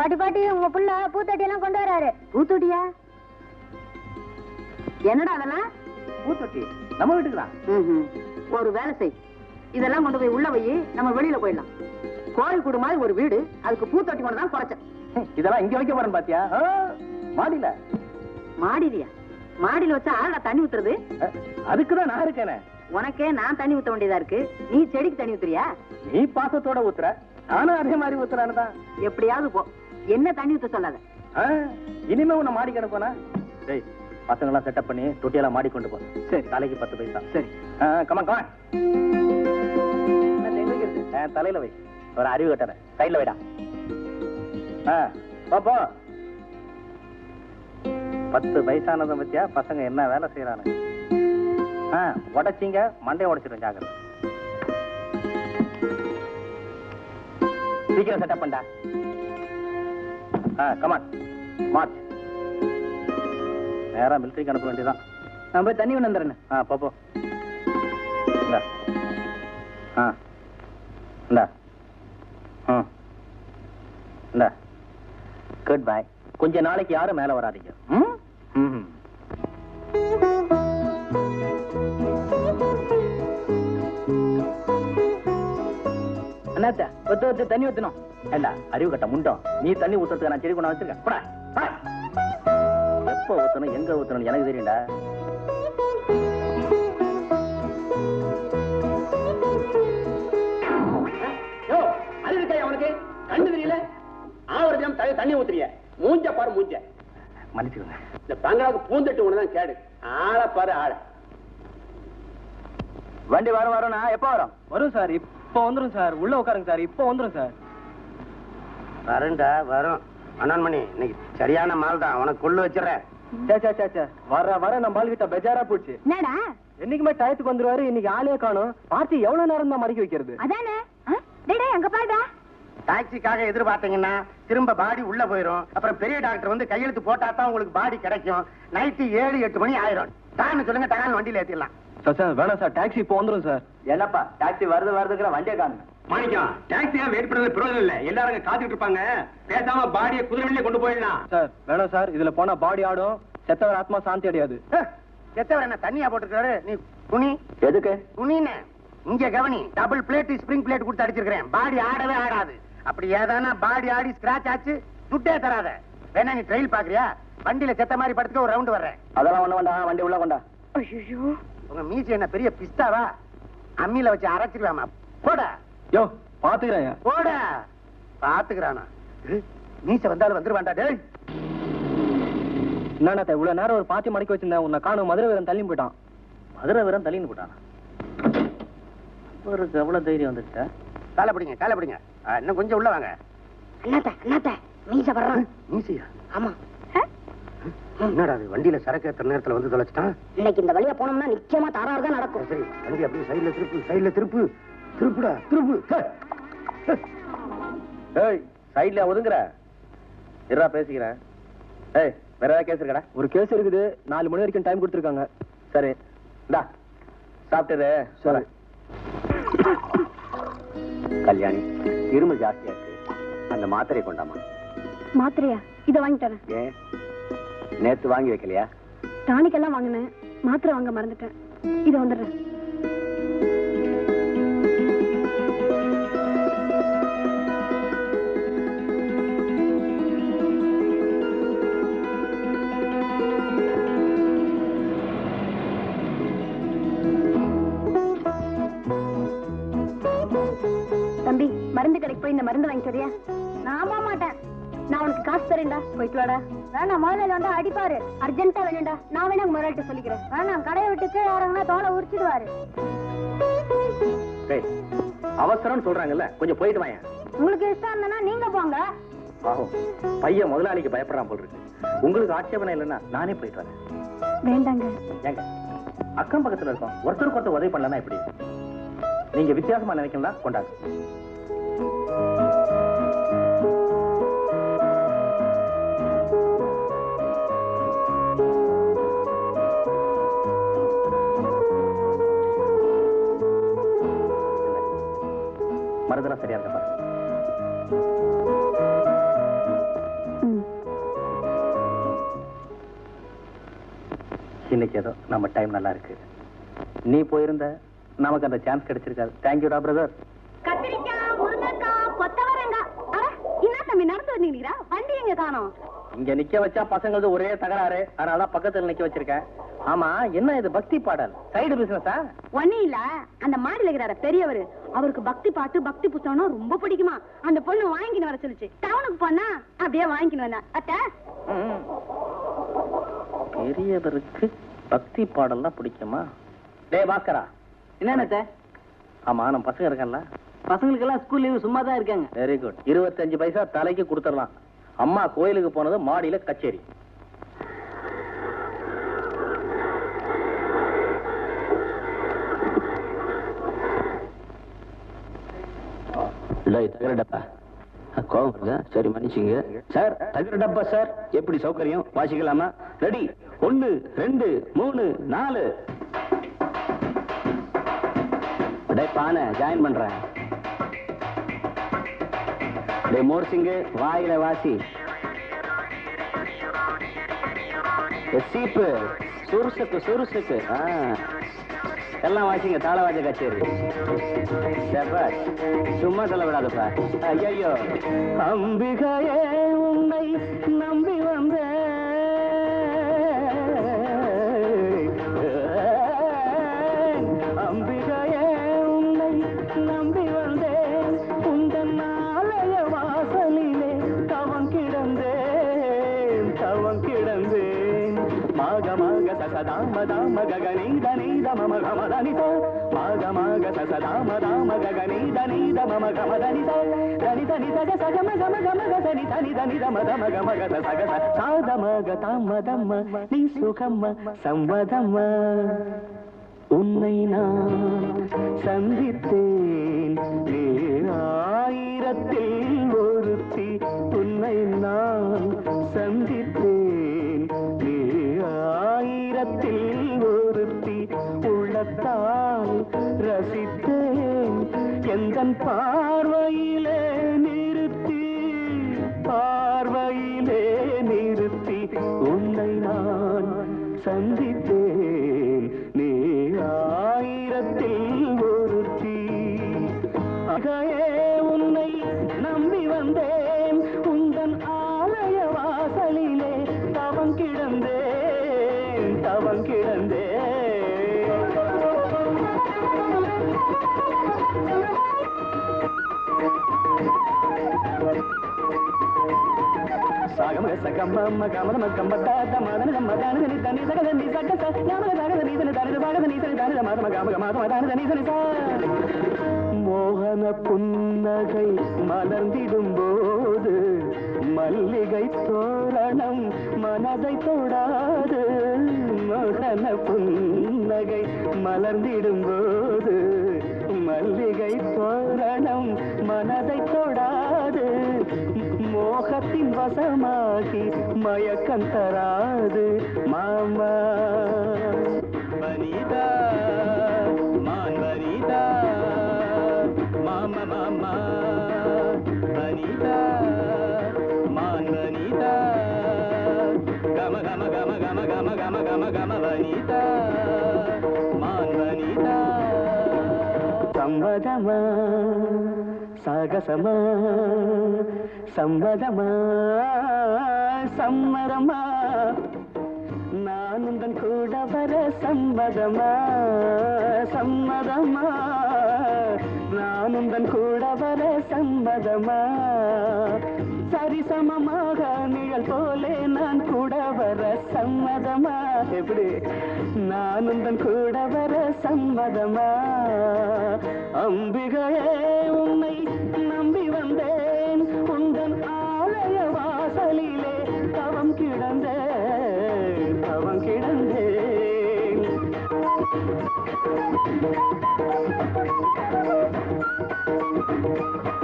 பாட்டி பாட்டி உங்க புள்ள பூத்தொட்டி எல்லாம் கொண்டு வராரு. பூத்தொட்டியா? என்னடா அதெல்லாம்? பூத்தொட்டி. நம்ம வீட்டுக்கு தான் ம்ஹும். ஒரு வேலை செய். இதெல்லாம் கொண்டு போய் உள்ள வை நம்ம வெளியில போயிடலாம். கோயில் கூடு மாதிரி ஒரு வீடு அதுக்கு பூத்தொட்டி கொண்டு தான் குறைச்சேன். இதெல்லாம் இங்க வைக்க போறேன் பாத்தியா? மாடியில. மாடிலியா மாடியில வச்சா ஆளா தண்ணி ஊத்துறது? அதுக்கு தான் நான் இருக்கேனே. உனக்கே நான் தண்ணி ஊத்த வேண்டியதா இருக்கு. நீ செடிக்கு தண்ணி ஊத்துறியா? நீ பாசத்தோட ஊத்துற. நானும் அதே மாதிரி ஊத்துறான்னு தான். எப்படியாவது போ. என்ன தண்ணி ஊத்த சொல்லாத? இனிமே உன்னை மாடிக்கு அனுப்புனா டேய் பசங்களாம் செட்டப் பண்ணி தொட்டியெல்லாம் மாடி கொண்டு போ. சரி. தலைக்கு பத்து பைசா. சரி. கமா கமா தலையில வை. ஒரு அறிவு கட்டுறேன் சைட்ல வைடா. ஆ போ, போ. பத்து வயசானதை பத்தியா பசங்க என்ன வேலை செய்யறானு ஆ உடைச்சிங்க மண்டையை உடைச்சிடும் ஜாக்கிரதை. சீக்கிரம் செட்டப் பண்ணா கமான் மார்ச் நேரா மிலிட்டரிக்கு அனுப்ப வேண்டியதான் நான் போய் தண்ணி கொண்டு வந்துடுறேன். ஆ போ போ. இந்தா. ஆ. இந்தா. ம் இந்தா. குட் பை கொஞ்ச நாளைக்கு யாரும் மேல வராதீங்க. ம்? ம் அண்ணாத்த ஒத்து ஒத்து தண்ணி ஊத்தணும். ஏண்டா அறிவு கட்ட முண்டம்? நீ தண்ணி ஊத்துறதுக்கு நான் செடி கொண்டு வச்சிருக்கேன். போடா, போடா. எப்ப ஊத்தணும் எங்க ஊத்தணும் எனக்கு தெரியும்டா. அவனுக்கு கண்டு தெரியல? ஆவரஜம் தலை தண்ணி ஊத்துறிய. மூஞ்ச பாரு மூஞ்ச. மன்னிச்சுக்கோங்க. இந்த பங்களாவுக்கு பூந்தட்டு ஒண்ணுதான் கேடு. ஆள பாரு ஆள. வண்டி வரும் வரும்னா எப்போ வரும்? வரும் சார். இப்போ வந்துரும் சார். உள்ள உட்காருங்க சார். இப்போ வந்துரும் சார். வரண்டா வரும். அண்ணன்மணி இன்னைக்கு சரியான மால் தான் உனக்கு கொள்ளு வச்சிடறேன். சே சே சே சே வர வர நம்ம ஆள் கிட்ட பெஜாரா போச்சு. என்னடா? என்னைக்குமே டயத்துக்கு வந்துருவாரு இன்னைக்கு ஆளே காணும். பார்ட்டி எவ்வளவு நேரம் தான் மடக்கி வைக்கிறது? அதானே? டேய் டேய், அங்க பாருடா. டாக்ஸிக்காக எதிர்பார்த்தீங்கன்னா திரும்ப பாடி உள்ள போயிரும். அப்புறம் பெரிய டாக்டர் வந்து கையெழுத்து போட்டா தான் உங்களுக்கு பாடி கிடைக்கும். நைட்டு ஏழு எட்டு மணி ஆயிரும். டான்னு சொல்லுங்க டான்னு வண்டியில ஏத்திடலாம். சார் சார் வேணாம் சார். டாக்ஸி இப்போ வந்துரும் சார். என்னப்பா டாக்ஸி வருது வருதுங்கிற வண்டியை காணுங்க. மாணிக்கம் டாக்ஸியா வெயிட் பண்றது பிரயோஜனம் இல்ல. எல்லாரும் காத்துட்டு இருப்பாங்க. பேசாம பாடியை குதிரை கொண்டு போயிடலாம். சார் வேணாம் சார். இதுல போனா பாடி ஆடும். செத்தவர் ஆத்மா சாந்தி அடையாது. எத்தவர் என்ன தண்ணியா போட்டுருக்காரு நீ குனி. எதுக்கு? குனின்னு. இங்க கவனி. டபுள் பிளேட் ஸ்ப்ரிங் பிளேட் கொடுத்து அடிச்சிருக்கிறேன். பாடி ஆடவே ஆடாது. அப்படி ஏதானா பாடி ஆடி ஸ்கிராச் ஆச்சு துட்டே தராத. வேணா நீ ட்ரெயில் பாக்குறியா வண்டியில செத்த மாதிரி படுத்துக்க ஒரு ரவுண்ட் வர்றேன். அதெல்லாம் ஒண்ணு வேண்டாம். வண்டி உள்ள கொண்டா. உங்க மீசி என்ன பெரிய பிஸ்தாவா? அம்மியில வச்சு அரைச்சிக்கலாமா? போடா. யோ பாத்துக்கிறேன். போடா. பாத்துக்கிறானா. ஏய், மீச வந்தாலும் வந்துருவான்டா டேய். என்னண்ணா இவ்வளவு நேரம் ஒரு பாத்தி மடக்கி வச்சிருந்தேன் உன்னை காணும் மதுரை வீரன் தள்ளி போயிட்டான். மதுரை வீரன் தள்ளின்னு போட்டானா? ஒரு எவ்வளவு தைரியம் வந்துட்டா காலை பிடிங்க காலை பிடிங்க. இன்னும் கொஞ்சம் உள்ள வாங்க. அண்ணாத்த அண்ணாத்த மீச வர்றான் மீசியா? ஆமா. என்னடா அது வண்டியில சரக்கு ஏத்துற நேரத்துல வந்து தொலைச்சிட்டான்? இன்னைக்கு இந்த வழியா போனோம்னா நிச்சயமா தாராறு தான் நடக்கும். சரி வண்டி அப்படியே சைடுல திருப்பு சைடுல திருப்பு. திருப்புடா திருப்பு. ஏய் சைடுல ஒதுங்குற. இருடா பேசிக்கிறேன். ஏய் வேற ஏதாவது கேஸ் இருக்கடா. ஒரு கேஸ் இருக்குது. நாலு மணி வரைக்கும் டைம் கொடுத்துருக்காங்க. சரி. இந்தா சாப்பிட்டது சரி. கல்யாணி இருமல் ஜாஸ்தியா இருக்கு. அந்த மாத்திரை கொண்டாமா? மாத்திரையா? இத வாங்கி தரேன் ஏன்? நேத்து வாங்கி வைக்கலையா? டானிக் எல்லாம் வாங்கினேன். மாத்திரை வாங்க மறந்துட்டேன். இத வந்துடுறேன். சரியா? நான் போக மாட்டேன். நான் உனக்கு காசு தரேன்டா. போயிட்டு வாடா. வேணாம் முதல்ல வந்து அடிப்பாரு. அர்ஜென்ட்டா வேணும்டா. நான் வேணா முதலாளிட்ட சொல்லிக்கிறேன். வேணாம் கடையை விட்டு கீழே இறங்கினா தோலை உரிச்சிடுவாரு. அவசரம்னு சொல்றாங்கல்ல. கொஞ்சம் போயிட்டு வாங்க உங்களுக்கு இஷ்டம் இருந்தனா நீங்க போங்க. பையன் முதலாளிக்கு பயப்படுறான் போல் இருக்கு. உங்களுக்கு ஆட்சேபனை இல்லைன்னா நானே போயிட்டு வரேன். வேண்டாங்க. ஏங்க அக்கம் பக்கத்துல இருக்கோம் ஒருத்தருக்கு ஒருத்தர் உதவி பண்ணலன்னா எப்படி? நீங்க வித்தியாசமா நினைக்கலாம் கொண்டாங்க மருதெல்லாம் சரியா இருக்க பாரு. இன்னைக்கு ஏதோ நம்ம டைம் நல்லா இருக்கு. நீ போயிருந்த நமக்கு அந்த சான்ஸ் கிடைச்சிருக்காது. தேங்க்யூடா பிரதர் காணோம் இங்க நிக்க வச்சா பசங்களது ஒரே தகராறு. அதனாலதான் பக்கத்துல நிக்க வச்சிருக்கேன். ஆமா என்ன இது பக்தி பாடல்? சைடு பிசினஸா ஒன்னும் இல்ல. அந்த மாடியில இருக்கிறார பெரியவர். அவருக்கு பக்தி பாட்டு பக்தி புத்தகம்னா ரொம்ப பிடிக்குமா? அந்த பொண்ணு வாங்கின்னு வர சொல்லுச்சு. டவுனுக்கு போனா அப்படியே வாங்கின்னு வந்தேன் அத்த? பெரியவருக்கு பக்தி பாடல்லாம் பிடிக்குமா? டேய் பாஸ்கரா. என்னென்ன ஆமா நம்ம பசங்க இருக்கேன்ல. பசங்களுக்கு எல்லாம் ஸ்கூல் லீவு சும்மா தான் இருக்காங்க. வெரி குட் இருபத்தஞ்சு பைசா தலைக்கு கொடுத்துடலாம். அம்மா கோயிலுக்கு போனது மாடியில கச்சேரி. தகர டப்பா. கோபம் வருதா? சரி மன்னிச்சுங்க. சார் தகர டப்பா சார். எப்படி சௌகரியம்? வாசிக்கலாமா? ரெடி. ஒன்னு ரெண்டு மூணு நாலு. டே பானை ஜாயின் பண்றேன். டே மோர் சிங்கு வாயில வாசி. சீப்பு. சுருசுக்கு சுருசுக்கு எல்லாம் வாசிங்க தாளவாஜ கச்சேரி. சபாஷ் சும்மா சொல்ல விடாதப்பா ஐயோ அம்பிகையே உன்னை நம்பி வந்தேன். గగనైద నైద మమ గమదనిత మాగ మాగ సస దామ దామ గగనైద నైద మమ గమదనిత దని దని సగ సగ మగ మగ మగ సని తని దని దమ దమ గ మగ స సగ స సాద మగ తమ్మ దమ్మ నీ సుఖమ్మ సంవదమ్మ உன்னை நான் சந்தித்தேன் ஆயிரத்தில் ஒருத்தி உன்னை நான் அழகையே உன்னை நம்பி வந்தேன். உந்தன் ஆலய வாசலிலே தவம் கிடந்தேன். தவம் கிடந்தேன். சாகமக சகம்ம அம்ம கமதம கம்பத்தா தமாதன தம்மதான தனி தனி சகதன் நீ சட்ட ச நாமக தாகத நீ தனி பாகத நீ தனி மாதம காமக மாதம தானத நீ தனி சா. மோகன புன்னகை மலர்ந்திடும் போது மல்லிகை தோரணம் மனதை தொடாது. மோகன புன்னகை மலர்ந்திடும் போது மல்லிகை தோரணம் மனதை தொடாது. மோகத்தின் வசமாகி மயக்கம் தராது மாமா. సంవదమా సాగసమా? సంవదమా సమ్మరమా నానందం కూడా వర సంవదమా సమ్మదమా నానందం కూడా సంవదమా சரிசமமாக நிழல் போலே நான் கூட வர சம்மதமா? எப்படி? நானும் தன் கூட வர சம்மதமா? அம்பிகையே உன்னை நம்பி வந்தேன். உந்தன் ஆலய வாசலிலே தவம் கிடந்தேன். தவம் கிடந்தேன். Thank you.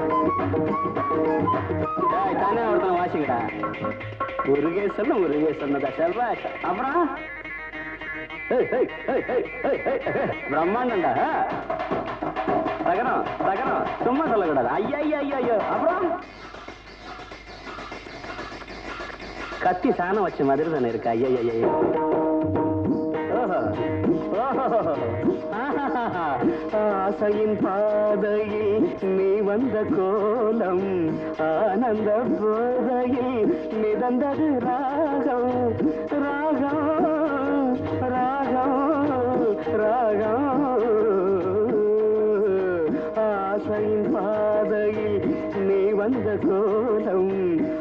ஒருத்தன் வாசிக்கடா முருகே சொன்ன முருகே சொன்னதா செல்வா அப்புறம்? பிரம்மாண்டா தகரம் தகரம் சும்மா சொல்லக்கூடாது. ஐயா ஐயா ஐயா ஐயோ. அப்புறம்? கத்தி சாணம் வச்ச மாதிரி தானே இருக்கு. ஐயா ஐயா ஐயா. ஆசையின் பாதையில் நீ வந்த கோலம் ஆனந்த போதையில் மிதந்தது ராகம். ராகம் ராகம் ராகம். ஆசையின் பாதையில் நீ வந்த கோலம்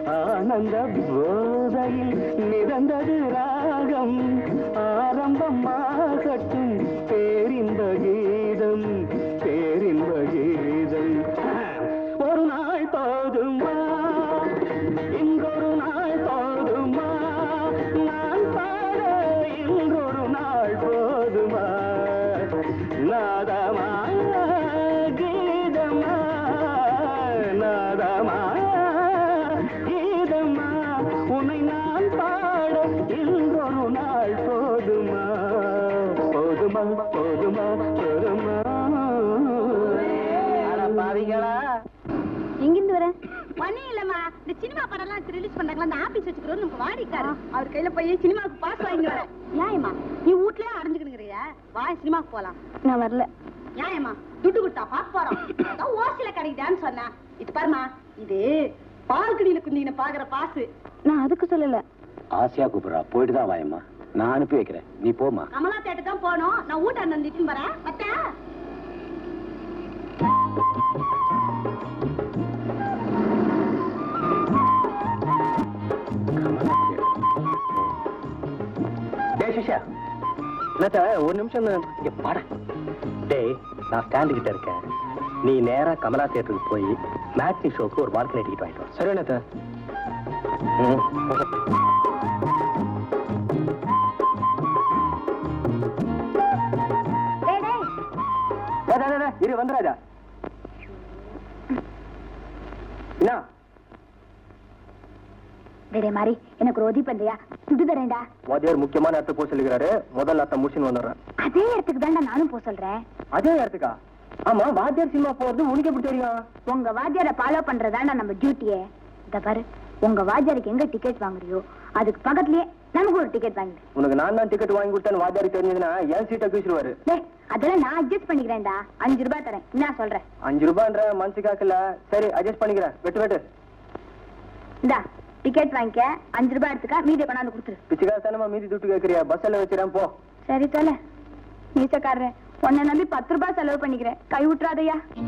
ஆனந்த போ வாயில் மிதந்தது ராகம். ஆரம்பமாகட்டும் பேரின்ப கீதம். கையில போய் சினிமாவுக்கு பாஸ் வாங்கி வரேன். ஏன்மா நீ வீட்லயே அடைஞ்சுக்கினுங்கிறியா? வா சினிமாவுக்கு போலாம். நான் வரல. ஏன்மா துட்டு கொடுத்தா பார்க்க போறோம். ஓசில கிடைக்குதான்னு சொன்னேன். இது பாருமா இது பால்கடியில குந்தின பாக்குற பாசு நான் அதுக்கு சொல்லல. ஆசையா கூப்பிடுறா. போயிட்டு தான் வாயம்மா. நான் அனுப்பி வைக்கிறேன். நீ போமா கமலா தேட்டு தான் போனோம் நான் வீட்டை நந்திட்டு வரேன். மத்தா ஒரு நிமிஷம் தான். இங்க பாட டேய் நான் ஸ்டாண்டு கிட்ட இருக்கேன். நீ நேரா கமலா தியேட்டருக்கு போய் மேட்னி ஷோக்கு ஒரு பால்கனி டிக்கெட் வாங்கிட்டு வா. சரி என்னத்த? இரு வந்துடாதா என்ன? மாதிரி எனக்கு ஒரு உதவி பண்றியா? துட்டு தரேன்டா. வாத்தியார் முக்கியமான இடத்துக்கு போக சொல்லிக்கிறாரு முதல்ல அத்தை முடிச்சுன்னு வந்துடுறேன். அதே இடத்துக்கு தான்டா நானும் போக சொல்றேன். அதே இடத்துக்கா? ஆமா வாத்தியார் சினிமா போறது உனக்கு எப்படி தெரியும்? உங்க வாத்தியாரை ஃபாலோ பண்றதாண்டா நம்ம டியூட்டியே இந்த பாரு உங்க வாத்தியாருக்கு எங்க டிக்கெட் வாங்குறியோ? அதுக்கு பக்கத்துலயே நமக்கு ஒரு டிக்கெட் வாங்கிடு. உனக்கு நான் தான் டிக்கெட் வாங்கி கொடுத்தேன்னு வாத்தியாருக்கு தெரிஞ்சதுன்னா என் சீட்டை கீச்சிருவாரு அதெல்லாம் நான் அட்ஜஸ்ட் பண்ணிக்கிறேன்டா. அஞ்சு ரூபாய் தரேன். என்ன சொல்றேன் அஞ்சு ரூபான்ற மனசு காக்கல. சரி அட்ஜஸ்ட் பண்ணிக்கிறேன். வெட்டு வெட்டு. இந்தா. டிக்கெட் வாங்கிக்க. அஞ்சு ரூபாய் எடுத்துக்க மீதியை கொண்டாந்து கொடுத்துரு. பிச்சைக்காரத்தனமா மீதி துட்டு கேட்கறியா பஸ்ஸில் வச்சிடறேன் போ. சரி தொலை. நீச்சக்காரரே. உன்னை நம்பி பத்து ரூபாய் செலவு பண்ணிக்கிறேன். கை விட்டுறாதயா